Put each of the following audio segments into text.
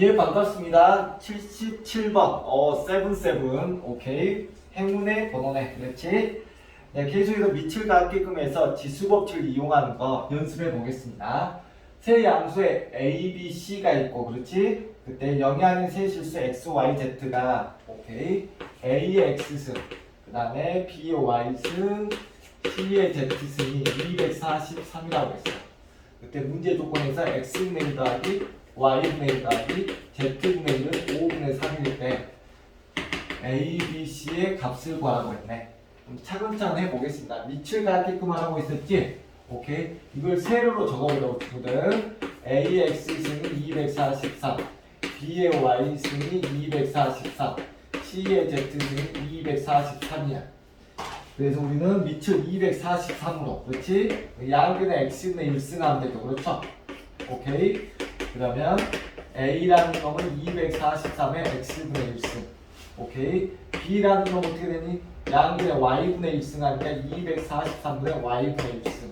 예, 반갑습니다. 77번, 어, 77, 오케이. 행운의 번호네, 그렇지? 네, 계속해서 밑을 갖게끔 해서 지수법칙을 이용하는 거 연습해 보겠습니다. 세 양수에 A, B, C가 있고, 그렇지? 그때 영향의 세 실수 X, Y, Z가, 오케이. A의 X승, 그 다음에 B의 Y승, C의 Z승이 243이라고 했어요. 그때 문제 조건에서 x분의 1 더하기 y분의 1 더하기 z분의 1은 5분의 3일 때 a, b, c의 값을 구하라고 했네. 그럼 차근차근 해보겠습니다. 밑을 갖게끔 하라고 했었지? 오케이. 이걸 세로로 적어보려고 했거든. a의 x승이 243, b의 y승이 243, c의 z승이 243이야. 그래서 우리는 밑을 243으로 그렇지? 양근의 x분의 1승 하면 되죠 그렇죠? 오케이 그러면 a라는 놈은 243의 x분의 1승 오케이 b라는 놈은 어떻게 되니? 양근의 y분의 1승 하니까 243분의 y분의 1승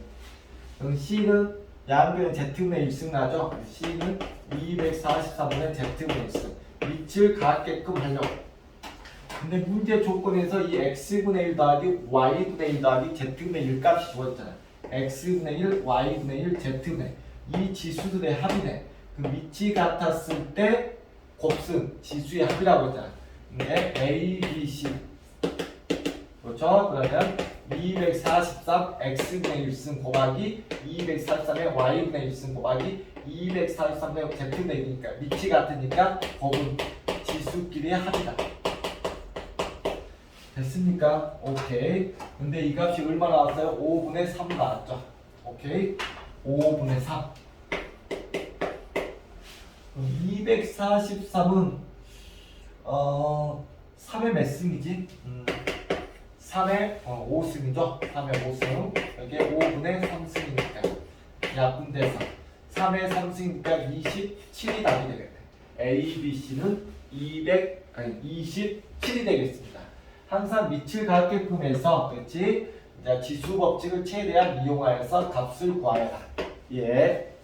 그럼 c는 양근의 z분의 1승 나죠? c는 243분의 z분의 1승 밑을 갖게끔 하려고 근데 문제 조건에서 이 x분의 1 더하기 y분의 1 더하기 z분의 1 값이 주어졌잖아요. x분의 1, y분의 1, z분의 이 지수들의 합이네. 그 밑이 같았을 때 곱셈 지수의 합이라고 했잖아요. 근데 a, b, c 그렇죠? 그러면 243 x분의 1승 곱하기 243의 y분의 1승 곱하기 243의 z분의 1이니까 밑이 같으니까 곱은 지수끼리의 합이다. 됐습니까? 오케이. 근데 이 값이 얼마 나왔어요? 5분의 3 나왔죠. 오케이. 5분의 3. 243은 어 3의 몇 승이지? 음, 3의 어, 5승이죠. 3의 5승. 여기에 5분의 3승이니까 약분돼서 3의 3승이니까 27이 답이 되겠네. A, B, C는 200 아니 27이 되겠습니다. 항상 밑을 갖게끔 해서 그렇지? 이제 지수 법칙을 최대한 이용하여서 값을 구하여라. 예.